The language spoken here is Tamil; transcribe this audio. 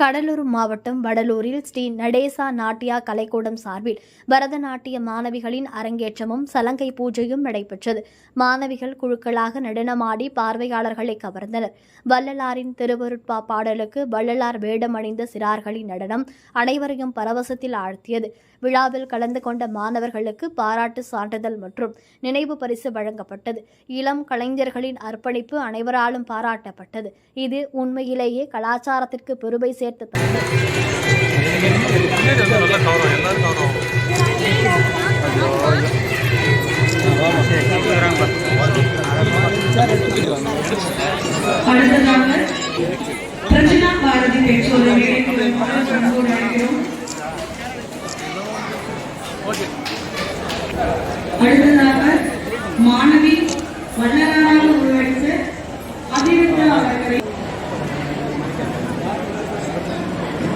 கடலூர் மாவட்டம் வடலூரில் ஸ்ரீ நடேசா நாட்டியா கலைக்கூடம் சார்பில் பரதநாட்டிய மாணவிகளின் அரங்கேற்றமும் சலங்கை பூஜையும் நடைபெற்றது. மாணவிகள் குழுக்களாக நடனமாடி பார்வையாளர்களை கவர்ந்தனர். வள்ளலாரின் திருவருட்பா பாடலுக்கு வள்ளலார் வேடமணிந்த சிறார்களின் நடனம் அனைவரையும் பரவசத்தில் ஆழ்த்தியது. விழாவில் கலந்து கொண்ட மாணவர்களுக்கு பாராட்டு சான்றிதழ் மற்றும் நினைவு பரிசு வழங்கப்பட்டது. இளம் கலைஞர்களின் அர்ப்பணிப்பு அனைவராலும் பாராட்டப்பட்டது. இது உண்மையிலேயே கலாச்சாரத்திற்கு பெருமை சேர்த்த சேர்த்து நல்ல கவனம் அடுத்ததாக பிரஜனா பாரதி